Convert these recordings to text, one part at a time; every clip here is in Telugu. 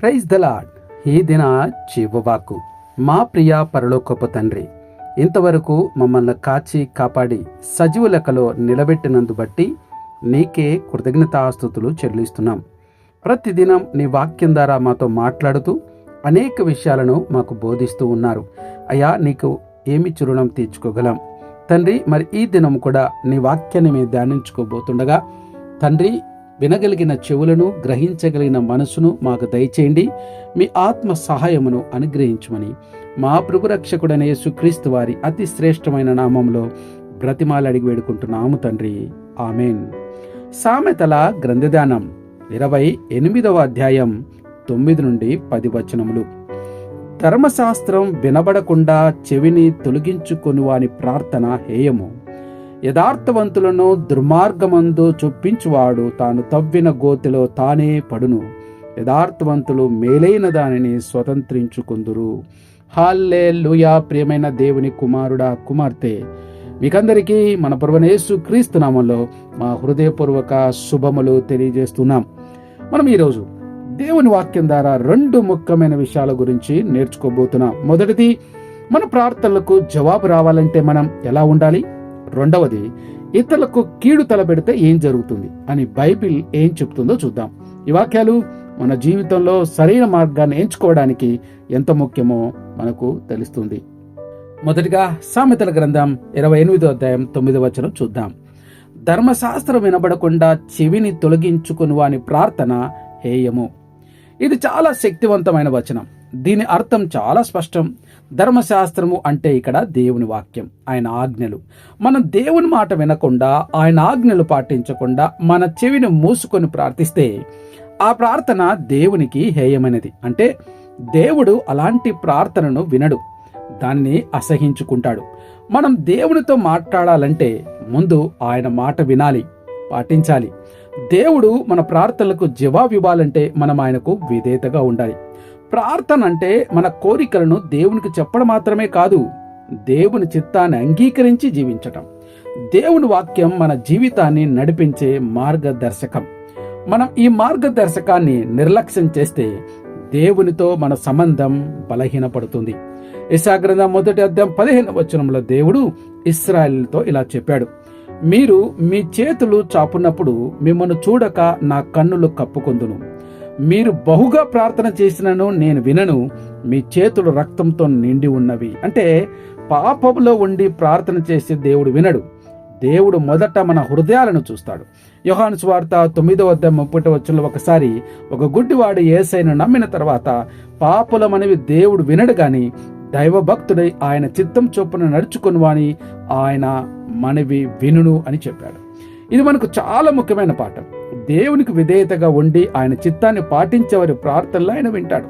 ప్రైజ్ ద లాడ్ ఈ దిన చివవాకు మా ప్రియ పరలోకపు తండ్రి ఇంతవరకు మమ్మల్ని కాచి కాపాడి సజీవ లెక్కలో నిలబెట్టినందు బట్టి నీకే కృతజ్ఞతాస్తుతులు చెల్లిస్తున్నాం. ప్రతిదినం నీ వాక్యం ద్వారా మాతో మాట్లాడుతూ అనేక విషయాలను మాకు బోధిస్తూ ఉన్నారు. అయ్యా నీకు ఏమి చురుణం తీర్చుకోగలం? తండ్రి మరి ఈ దినం కూడా నీ వాక్యాన్ని మేము ధ్యానించుకోబోతుండగా తండ్రి వినగలిగిన చెవులను గ్రహించగలిగిన మనసును మాకు దయచేయండి. మీ ఆత్మ సహాయమును అనుగ్రహించమని మా ప్రభురక్షకుడనే యేసుక్రీస్తు వారి అతి శ్రేష్టమైన నామంలో బ్రతిమాలు అడిగి వేడుకుంటున్నాము తండ్రి. ఆమెన్. సామెతల గ్రంథదానం ఇరవై ఎనిమిదవ అధ్యాయం తొమ్మిది నుండి పది వచనములు. ధర్మశాస్త్రం వినబడకుండా చెవిని తొలగించుకొని వాని ప్రార్థన హేయము. యథార్థవంతులను దుర్మార్గమందు చొప్పించువాడు. తాను తవ్విన గోతిలో తానే పడును. యథార్థవంతులు మేలైన దానిని స్వతంత్రించుకుందురు. హాల్లే లూయా ప్రియమైన దేవుని కుమారుడా కుమార్తె! మీకందరికీ మన పర్వనేసు క్రీస్తు నామంలో మా హృదయపూర్వక శుభములు తెలియజేస్తున్నాం. మనం ఈరోజు దేవుని వాక్యం ద్వారా రెండు ముఖ్యమైన విషయాల గురించి నేర్చుకోబోతున్నాం. మొదటిది మన ప్రార్థనలకు జవాబు రావాలంటే మనం ఎలా ఉండాలి? రెండవది ఇతరులకు కీడు తలబెడితే ఏం జరుగుతుంది? అని బైబిల్ ఏం చెప్తుందో చూద్దాం. ఈ వాక్యాలు మన జీవితంలో సరైన మార్గాన్ని ఎంచుకోవడానికి ఎంత ముఖ్యమో మనకు తెలుస్తుంది. మొదటిగా సామెతల గ్రంథం ఇరవై ఎనిమిదో అధ్యాయం తొమ్మిదో వచనం చూద్దాం. ధర్మశాస్త్రం వినబడకుండా చెవిని తొలగించుకుని వాని ప్రార్థన హేయము. ఇది చాలా శక్తివంతమైన వచనం. దీని అర్థం చాలా స్పష్టం. ధర్మశాస్త్రము అంటే ఇక్కడ దేవుని వాక్యం ఆయన ఆజ్ఞలు. మనం దేవుని మాట వినకుండా ఆయన ఆజ్ఞలు పాటించకుండా మన చెవిని మూసుకొని ప్రార్థిస్తే ఆ ప్రార్థన దేవునికి హేయమైనది. అంటే దేవుడు అలాంటి ప్రార్థనను వినడు దాన్ని అసహించుకుంటాడు. మనం దేవునితో మాట్లాడాలంటే ముందు ఆయన మాట వినాలి పాటించాలి. దేవుడు మన ప్రార్థనలకు జవాబు ఇవ్వాలంటే మనం ఆయనకు విధేతగా ఉండాలి. ప్రార్థన అంటే మన కోరికలను దేవునికి చెప్పడం మాత్రమే కాదు దేవుని చిత్తాన్ని అంగీకరించి జీవించటం. దేవుని వాక్యం మన జీవితాన్ని నడిపించే మార్గదర్శకం. మనం ఈ మార్గదర్శకాన్ని నిర్లక్ష్యం చేస్తే దేవునితో మన సంబంధం బలహీనపడుతుంది. ఇసాగ్రంథం మొదటి అధ్యాయం పదిహేను వచనంలో దేవుడు ఇస్రాయల్తో ఇలా చెప్పాడు మీరు మీ చేతులు చాపున్నప్పుడు మిమ్మల్ని చూడక నా కన్నులు కప్పుకొందును. మీరు బహుగా ప్రార్థన చేసినను నేను వినను మీ చేతులు రక్తంతో నిండి ఉన్నవి. అంటే పాపంలో ఉండి ప్రార్థన చేసే దేవుడు వినడు. దేవుడు మొదట మన హృదయాలను చూస్తాడు. యోహాను స్వార్త తొమ్మిదో వద్ద ముప్పటి వచ్చిన ఒకసారి ఒక గుడ్డివాడు ఏసైను నమ్మిన తర్వాత పాపులమనేవి దేవుడు వినడు గాని దైవభక్తుడై ఆయన చిత్తం చొప్పున నడుచుకునివాని ఆయన మనవి వినును అని చెప్పాడు. ఇది మనకు చాలా ముఖ్యమైన పాఠం. దేవునికి విధేయతగా ఉండి ఆయన చిత్తాన్ని పాటించేవారి ప్రార్థనలు ఆయన వింటాడు.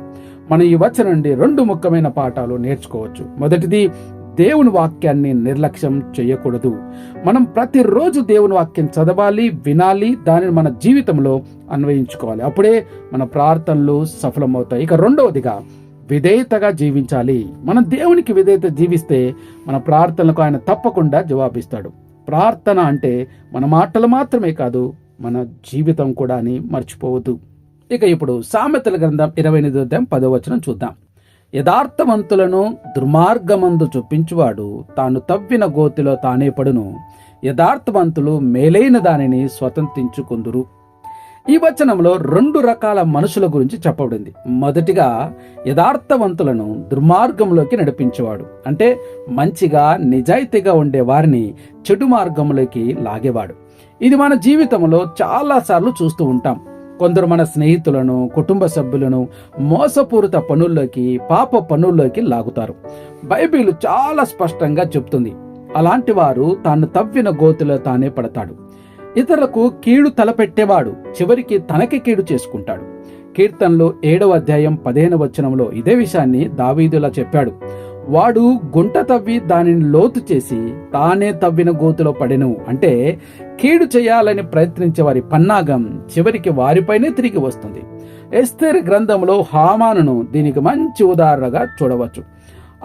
మనం ఈ వచ్చ నుండి రెండు ముఖ్యమైన పాఠాలు నేర్చుకోవచ్చు. మొదటిది దేవుని వాక్యాన్ని నిర్లక్ష్యం చేయకూడదు. మనం ప్రతిరోజు దేవుని వాక్యం చదవాలి వినాలి దానిని మన జీవితంలో అన్వయించుకోవాలి. అప్పుడే మన ప్రార్థనలు సఫలమవుతాయి. ఇక రెండవదిగా విధేయతగా జీవించాలి. మనం దేవునికి విధేయత జీవిస్తే మన ప్రార్థనలకు ఆయన తప్పకుండా జవాబిస్తాడు. ప్రార్థన అంటే మన మాటలు మాత్రమే కాదు మన జీవితం కూడా అని మర్చిపోవద్దు. ఇక ఇప్పుడు సామెతల గ్రంథం ఇరవై ఎనిమిది అధ్యాయం పదవచనం చూద్దాం. యథార్థవంతులను దుర్మార్గమందు చొప్పించువాడు తాను తవ్విన గోతిలో తానే పడును. యథార్థవంతులు మేలైన దానిని స్వతంత్రించుకుందురు. ఈ వచనంలో రెండు రకాల మనుషుల గురించి చెప్పబడింది. మొదటిగా యథార్థవంతులను దుర్మార్గంలోకి నడిపించేవాడు. అంటే మంచిగా నిజాయితీగా ఉండే వారిని చెడు మార్గంలోకి లాగేవాడు. ఇది మన జీవితంలో చాలాసార్లు చూస్తూ ఉంటాం. కొందరు మన స్నేహితులను కుటుంబ సభ్యులను మోసపూరిత పనుల్లోకి పాప పనుల్లోకి లాగుతారు. బైబిల్ చాలా స్పష్టంగా చెప్తుంది. అలాంటి వారు తాను తవ్విన గోతిలో తానే పడతాడు. ఇతరులకు కీడు తలపెట్టేవాడు చివరికి తనకి కీడు చేసుకుంటాడు. కీర్తనలు ఏడవ అధ్యాయం పదిహేను వచనంలో ఇదే విషయాన్ని దావీదులా చెప్పాడు. వాడు గుంట తవ్వి దానిని లోతు చేసి తానే తవ్విన గోతులో పడెను. అంటే కీడు చేయాలని ప్రయత్నించే వారి పన్నాగం చివరికి వారిపైనే తిరిగి వస్తుంది. ఎస్తేర్ గ్రంథంలో హామానును దీనికి మంచి ఉదాహరణగా చూడవచ్చు.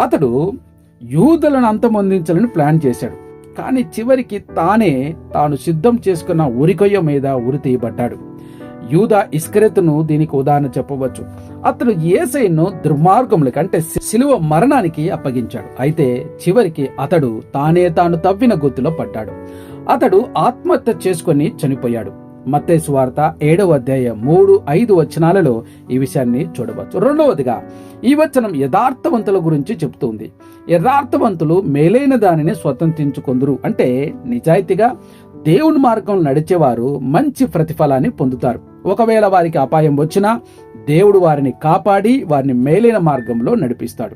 అతడు యూదులను అంతమొందించాలని ప్లాన్ చేశాడు. కానీ చివరికి తానే తాను సిద్ధం చేసుకున్న ఉరికొయ్య మీద ఉరి తీయబడ్డాడు. యూదా ఇస్కరెతును దీనికి ఉదాహరణ చెప్పవచ్చు. అతడు ఏసైను దుర్మార్గములకి అంటే శిలువ మరణానికి అప్పగించాడు. అయితే చివరికి అతడు తానే తాను తవ్విన గుర్తులో పడ్డాడు. అతడు ఆత్మహత్య చేసుకొని చనిపోయాడు. మత్తేసు వార్త ఏడవ అధ్యాయం మూడు ఐదు వచనాలలో ఈ విషయాన్ని చూడవచ్చు. రెండవదిగా ఈ వచనం యథార్థవంతుల గురించి చెబుతుంది. యథార్థవంతులు మేలైన దానిని స్వతంత్రించుకుందరు. అంటే నిజాయితీగా దేవుని మార్గం నడిచేవారు మంచి ప్రతిఫలాన్ని పొందుతారు. ఒకవేళ వారికి అపాయం వచ్చినా దేవుడు వారిని కాపాడి వారిని మేలైన మార్గంలో నడిపిస్తాడు.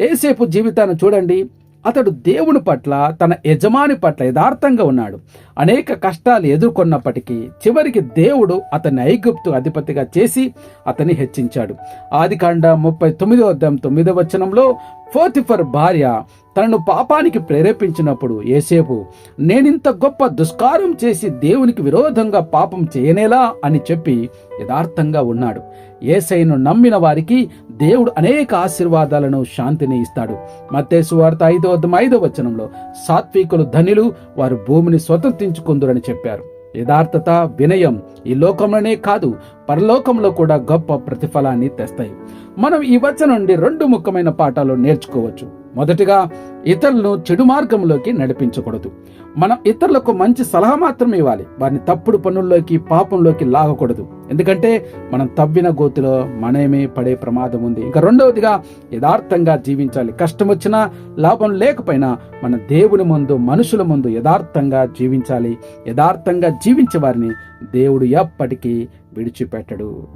ఏసేపు జీవితాన్ని చూడండి. అతడు దేవుని పట్ల తన యజమాని పట్ల యథార్థంగా ఉన్నాడు. అనేక కష్టాలు ఎదుర్కొన్నప్పటికీ చివరికి దేవుడు అతన్ని ఐగుప్తు అధిపతిగా చేసి అతన్ని హెచ్చించాడు. ఆదికాండ ముప్పై తొమ్మిదో అర్థం తొమ్మిదో వచనంలో ఫోర్తిఫర్ భార్య తనను పాపానికి ప్రేరేపించినప్పుడు ఏసేపు నేనింత గొప్ప దుష్కారం చేసి దేవునికి విరోధంగా పాపం చేయనేలా? అని చెప్పి యథార్థంగా ఉన్నాడు. ఏసైను నమ్మిన వారికి దేవుడు అనేక ఆశీర్వాదాలను శాంతిని ఇస్తాడు. మత్తేసు వార్త ఐదో అర్థం ఐదో వచనంలో సాత్వికులు ధనిలు వారు భూమిని స్వతంత్రించుకుందురని చెప్పారు. యథార్థత వినయం ఈ లోకంలోనే కాదు పరలోకంలో కూడా గొప్ప ప్రతిఫలాన్ని తెస్తాయి. మనం ఈ వచనం నుండి రెండు ముఖ్యమైన పాఠాలు నేర్చుకోవచ్చు. మొదటిగా ఇతరులను చెడు మార్గంలోకి నడిపించకూడదు. మనం ఇతరులకు మంచి సలహా మాత్రమే ఇవ్వాలి. వారిని తప్పుడు పనుల్లోకి పాపంలోకి లాగకూడదు. ఎందుకంటే మనం తవ్విన గోతిలో మనమే పడే ప్రమాదం ఉంది. ఇంకా రెండవదిగా యథార్థంగా జీవించాలి. కష్టం వచ్చినా లాభం లేకపోయినా మన దేవుని ముందు మనుషుల ముందు యథార్థంగా జీవించాలి. యథార్థంగా జీవించే వారిని దేవుడు ఎప్పటికీ విడిచిపెట్టడు.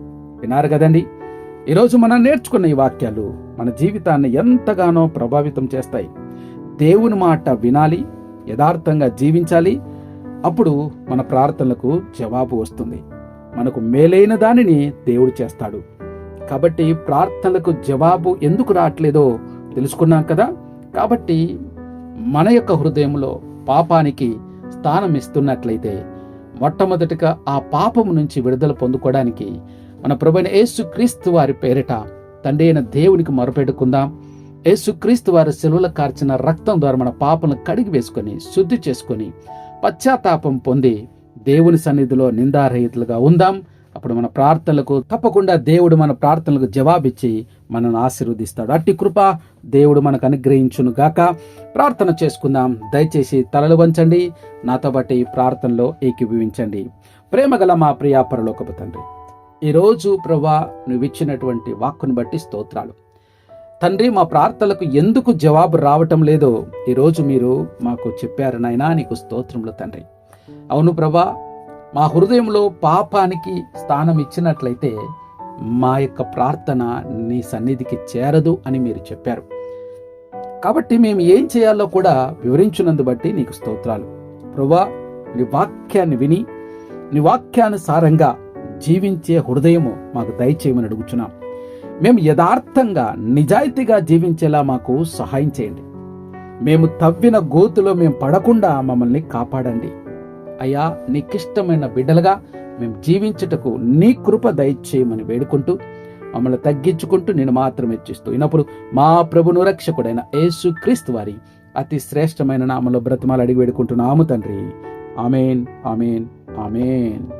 విన్నారు కదండి? ఈరోజు మనం నేర్చుకున్న ఈ వాక్యాలు మన జీవితాన్ని ఎంతగానో ప్రభావితం చేస్తాయి. దేవుని మాట వినాలి యథార్థంగా జీవించాలి అప్పుడు మన ప్రార్థనలకు జవాబు వస్తుంది. మనకు మేలైన దానిని దేవుడు చేస్తాడు. కాబట్టి ప్రార్థనలకు జవాబు ఎందుకు రావట్లేదో తెలుసుకున్నాం కదా? కాబట్టి మన యొక్క హృదయంలో పాపానికి స్థానం ఇస్తున్నట్లయితే మొట్టమొదటిగా ఆ పాపము నుంచి విడుదల పొందుకోవడానికి మన ప్రభుని యేసుక్రీస్తు వారి పేరిట తండ్రి అయిన దేవునికి మొరపెట్టుకుందాం. యేసుక్రీస్తు వారి సెలవుల కార్చిన రక్తం ద్వారా మన పాపలను కడిగి వేసుకొని శుద్ధి చేసుకొని పశ్చాత్తాపం పొంది దేవుని సన్నిధిలో నిందారహితులుగా ఉందాం. అప్పుడు మన ప్రార్థనలకు తప్పకుండా దేవుడు మన ప్రార్థనలకు జవాబిచ్చి మనను ఆశీర్వదిస్తాడు. అట్టి కృప దేవుడు మనకు అనుగ్రహించును గాక. ప్రార్థన చేసుకుందాం. దయచేసి తలలు వంచండి. నాతో బట్టి ఈ ప్రార్థనలో ఏకీభవించండి. ప్రేమగల మా ప్రియా పరలోకపు తండ్రి ఈరోజు ప్రభా నువ్విచ్చినటువంటి వాక్కును బట్టి స్తోత్రాలు. తండ్రి మా ప్రార్థనలకు ఎందుకు జవాబు రావటం లేదో ఈరోజు మీరు మాకు చెప్పారు నాయనా నీకు స్తోత్రములు తండ్రి. అవును ప్రభా మా హృదయంలో పాపానికి స్థానం ఇచ్చినట్లయితే మా యొక్క ప్రార్థన నీ సన్నిధికి చేరదు అని మీరు చెప్పారు. కాబట్టి మేము ఏం చేయాలో కూడా వివరించినందు బట్టి నీకు స్తోత్రాలు. ప్రభా నీ వాక్యాన్ని విని నీ వాక్యానుసారంగా జీవించే హృదయము మాకు దయచేయమని అడుగుచున్నాం. మేము యథార్థంగా నిజాయితీగా జీవించేలా మాకు సహాయం చేయండి. మేము తవ్విన గోతులో మేము పడకుండా మమ్మల్ని కాపాడండి. అయ్యా నీకిష్టమైన బిడ్డలుగా మేము జీవించుటకు నీ కృప దయచేయమని వేడుకుంటూ మమ్మల్ని తగ్గించుకుంటూ నేను మాత్రం హెచ్చిస్తూ ఇనప్పుడు మా ప్రభును రక్షకుడైన యేసు క్రీస్తు వారి అతి శ్రేష్టమైన నామలో బ్రతిమాలు అడిగి వేడుకుంటున్నాము తండ్రి. Amen amen amen.